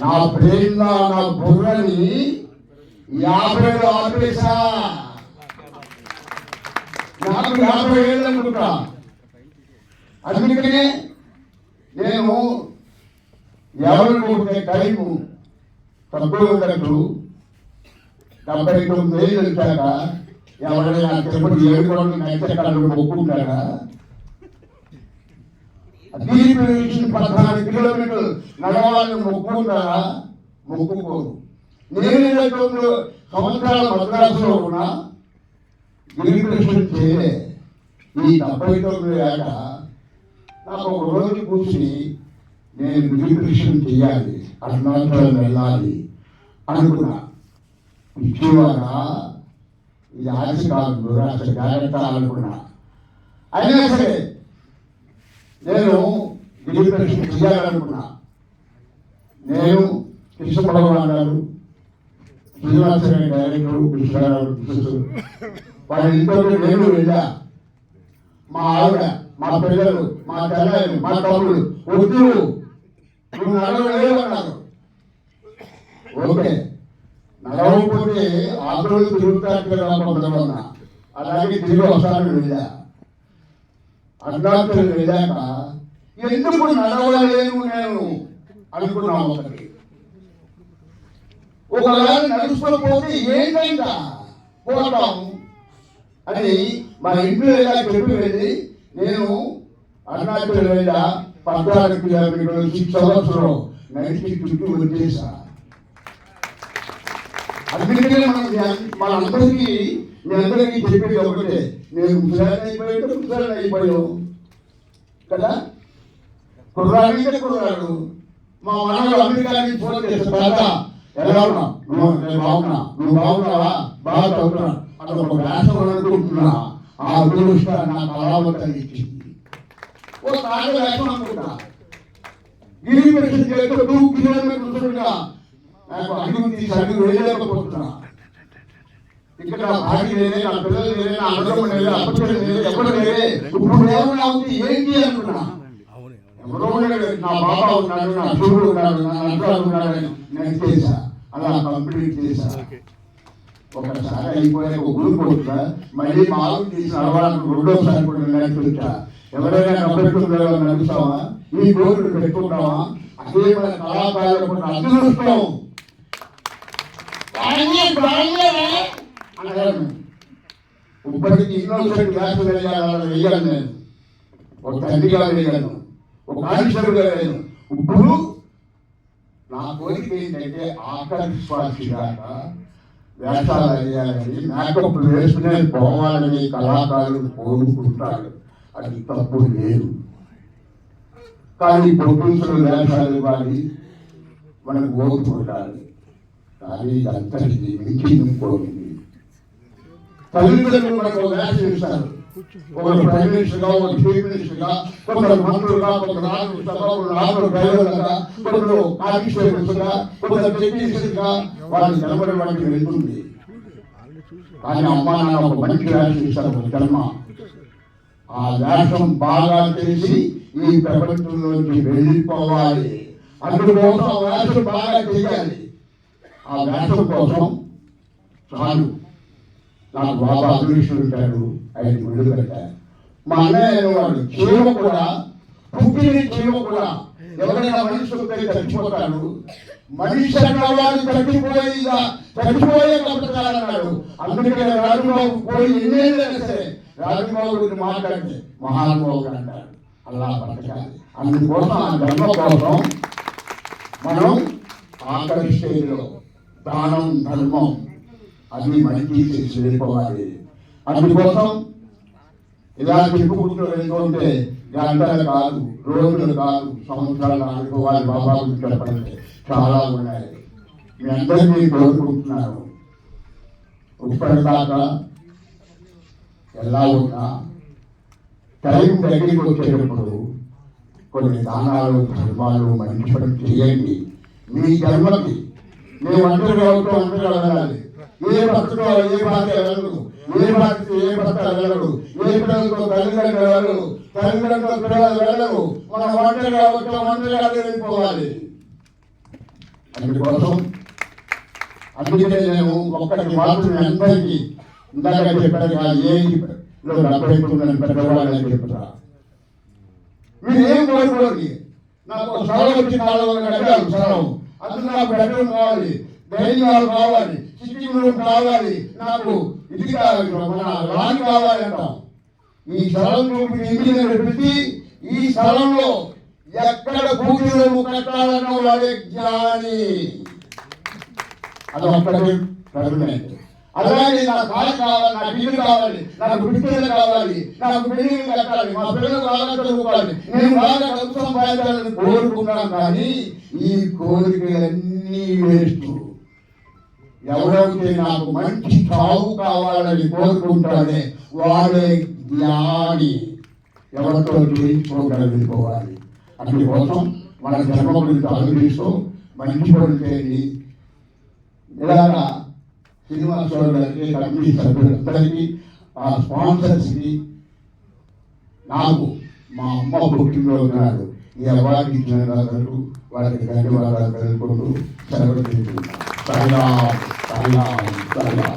నా బ్రెయిన్ నా బుర్రని యాభైలో ఆపేసా నాకు యాభై ఏళ్ళు అనుకుంటా అందుకనే నేను ఎవరు ఉండే టైము తక్కువ ఉన్నట్టు డెబ్బై తొమ్మిది ఏళ్ళు వచ్చాక ఎవరైనా తిరుపతి ఏడు కోట్లు నైత్యకాలను మొక్కుంటారా నుంచి పద్నాలుగు కిలోమీటర్లు నడవాలని మొక్కుకుంటారా మొక్కుకోరు నేను తొమ్మిది సంవత్సరాల మద్రాసులో ఉన్నా గిరికృష్ణ చేయలే. ఈ డెబ్బై తొమ్మిది ఏట నాకు ఒక రోజు కూర్చుని నేను గిరికృష్ణ చేయాలి అరుణాచలం వెళ్ళాలి అనుకున్నా. ఇచ్చేవారా? ఇది ఆశ కాదు రాష్ట్ర జాగ్రత్త అనుకున్నా అయినా సరే నేను గిరికృష్ణ చేయాలనుకున్నా. నేను కృష్ణ భగవాన్ గారు శ్రీనివాసరావు డైరెక్టర్ కృష్ణరావు వాళ్ళ ఇంట్లో నేను వెళ్ళా. మా ఆవిడ మా పిల్లలు మా తల్లి మా తమ్ముడు వద్దు. నువ్వు అన్నారు ఓకే. నడవకపోతే ఆకులు తిరుగుతారు కదా కొంతమంది. అలాగే తిరిగి వస్తాను వెళ్ళా అరుణాచలం వెళ్ళాక ఎందుకు నడవలేను నేను అనుకున్నాను ఒకటి. ఒకవేళ నడుచుకోకపోతే ఏంటంట? పోతాం. అని మా ఇంట్లో ఇలా చెప్పి వెళ్ళి నేను అరుణాచలం వెళ్ళా పద్నాలుగు కిలోమీటర్లు సిక్స్ అవర్స్లో నడిచి చుట్టూ వచ్చేసా. అందుకనే మనం మనందరికీ మీ అందరికీ చెప్పేది ఒకటే. నేను ముసలాన్ని అయిపోయాడు ముసలాన్ని అయిపోయావు కదా? కుర్రాడికే కుర్రాడు. మా మనలో అమెరికా నుంచి ఫోన్ చేస్తే తాత ఎలా ఉన్నా నువ్వు నేను బాగున్నా. నువ్వు బాగున్నావా? బాగా చదువుతున్నా అది ఒక వ్యాసం అనుకుంటున్నా. ఆ అదృష్ట నాకు అలావతని ఇచ్చింది ఒక తాత వ్యాసం అనుకుంటా. గిరి మెడిసిన్ చేస్తే టూ కిలోమీటర్స్ ఉంటుందా నాకు అడుగు తీసి అడుగు వేయలేకపోతున్నా ఇక్కడ నా భార్య లేదే నా పిల్లలు లేదే నా అన్నదమ్ముడు లేదే అప్పటి లేదే ఎప్పుడు లేదే ఇప్పుడు ఏమన్నా ఉంది ఏంటి అనుకున్నా ఎవరో ఉన్నాడు నా బాబా ఉన్నాడు నా చూడు ఉన్నాడు నా అంటారు ఉన్నాడు అని నేను చేశా అలా కంప్లీట్ చేశా ఒకసారి అయిపోయాక ఒక గురి కొడుతా మళ్ళీ మాలు తీసి నడవడానికి రెండోసారి కూడా నడిపించా ఎవరైనా నవ్వుతుందో నడుస్తావా ఈ గోరుడు పెట్టుకుంటావా అదే మన కళాకారులకు అదృష్టం బాగా బాగా అనగలను. ఇప్పటికి ఇన్నోసెంట్ వ్యాసం వేయాలని వేయను నేను. ఒక తండ్రిగా ఒక ఆఫీసర్గా వేయను ఇప్పుడు నా కోరిక ఏంటంటే ఆఖరి వేషాలు వేయాలని మేకప్ వేసుకునే పోవాలని కళాకారులు కోరుకుంటాడు అది తప్పు లేదు. కానీ ప్రొడ్యూసర్ వేషాలు ఇవ్వాలి మనకు ఓర్చుకుంటారు కానీ అంతటికి మించి కోరింది తల్లిదండ్రులు మనకు ప్రైమ్ చీఫ్ కొందరు మంత్రులుగా కొందరు కొందరు డ్రైవర్లుగా కొందరు కొందరు వాళ్ళు నిలబడడానికి వెళ్తుంది కానీ అమ్మా నాన్న ఒక మంచి ఇస్తారు ఒక జన్మ. ఆ వ్యాసం బాగా చేసి ఈ ప్రపంచంలోంచి వెళ్ళిపోవాలి. అందుకోసం ఆ బాగా చేయాలి. ఆ వేషం కోసం చాలు. నాకు బాబా అదృష్టుడు ఉంటారు. ఆయన గుళ్ళు పెట్టారు మా అన్నయ్య వాడు చీమ కూడా పుట్టిన చీమ కూడా. ఎవరైనా మనిషి ఉంటే చచ్చిపోతాడు. మనిషి అన్నవాడు చచ్చిపోయి చచ్చిపోయే కలుపుతారన్నాడు అందుకే రాజుబాబు పోయి ఎన్నేళ్ళైనా సరే రాజుబాబు గురించి మాట్లాడితే మహానుభావుడు అంటారు అలా బ్రతకాలి అందుకోసం ఆ ధర్మ కోసం మనం ఆఖరి స్టేజ్లో దానం ధర్మం అది మంచి చేసుకోవాలి అందుకోసం ఇలా చెప్పుకుంటూ వెళ్తుంటే గంటలు కాదు రోజులు కాదు సంవత్సరాలు అనుకోవాలి బాబా చెప్పండి. చాలా ఉన్నాయి. మీ అందరినీ కోరుకుంటున్నారు ఇప్పటిదాకా ఎలా ఉన్నా టైం దగ్గరికి వచ్చేటప్పుడు కొన్ని దానాలు ధర్మాలు మంచి పని చేయండి. మీ జన్మకి మేము ఒంటరిగా ప్రభుత్వం ఒంటరిగా వెళ్ళాలి. ఏ భక్తుడో ఏ పార్టీ వెళ్ళడు ఏ పార్టీ ఏ పత్ర వెళ్ళడు ఏ పిల్లలతో తల్లిదండ్రులు వెళ్ళడు తల్లిదండ్రుల పిల్లలు వెళ్ళడు మన మంత్రి వచ్చే ఒంటరిగా వెళ్ళిపోవాలి. అందుకోసం అందుకే నేను ఒక్కటి మాత్రం అందరికీ ఇందాక చెప్పాను ఏ డెబ్బై తొమ్మిది పెద్దవాళ్ళని చెప్తా. మీరు ఏం కోరుకోండి నాకు ఒక వచ్చి నాలుగు గంటలు స్థలం అందుకు నాకు బెడ్రూమ్ కావాలి. డైనింగ్ హాల్ కావాలి. సిట్టింగ్ రూమ్ కావాలి. నాకు ఇది కావాలి మన లాన్ కావాలి అంటాం. ఈ స్థలం చూపి ఇంజనీర్ పెట్టి ఈ స్థలంలో ఎక్కడ పూజలు కట్టాలన్న వాడే జ్ఞాని. అది ఒక్కటే పర్మనెంట్ అలాగే నా కాలు కావాలి నాకు ఇల్లు కావాలి నాకు బిడ్డలు కావాలి నాకు బిల్డింగ్ కట్టాలి మా పిల్లలు బాగా చదువుకోవాలి. నేను బాగా డబ్బు సంపాదించాలని కోరుకున్నాను కానీ ఈ కోరికలన్నీ వేస్ట్. ఎవరైతే నాకు మంచి చావు కావాలని కోరుకుంటాడే వాడే జ్ఞాని ఎవరితో జయించుకోగలుగుకోవాలి అందుకోసం మన జన్మ గురించి ఆలోచిస్తూ మంచి పనులు చేయండి. ఇలాగా సినిమా సోదరులకి కమిటీ సభ్యులందరికీ ఆ స్పాన్సర్స్కి నాకు మా అమ్మ పుట్టినరోజు నాడు ఈ అవార్డు ఇచ్చిన దాదాపు వారికి ధన్యవాదాలు తెలుపుకుంటూ సెలవు తీసుకుంటాను సరేనా సరేనా సరేనా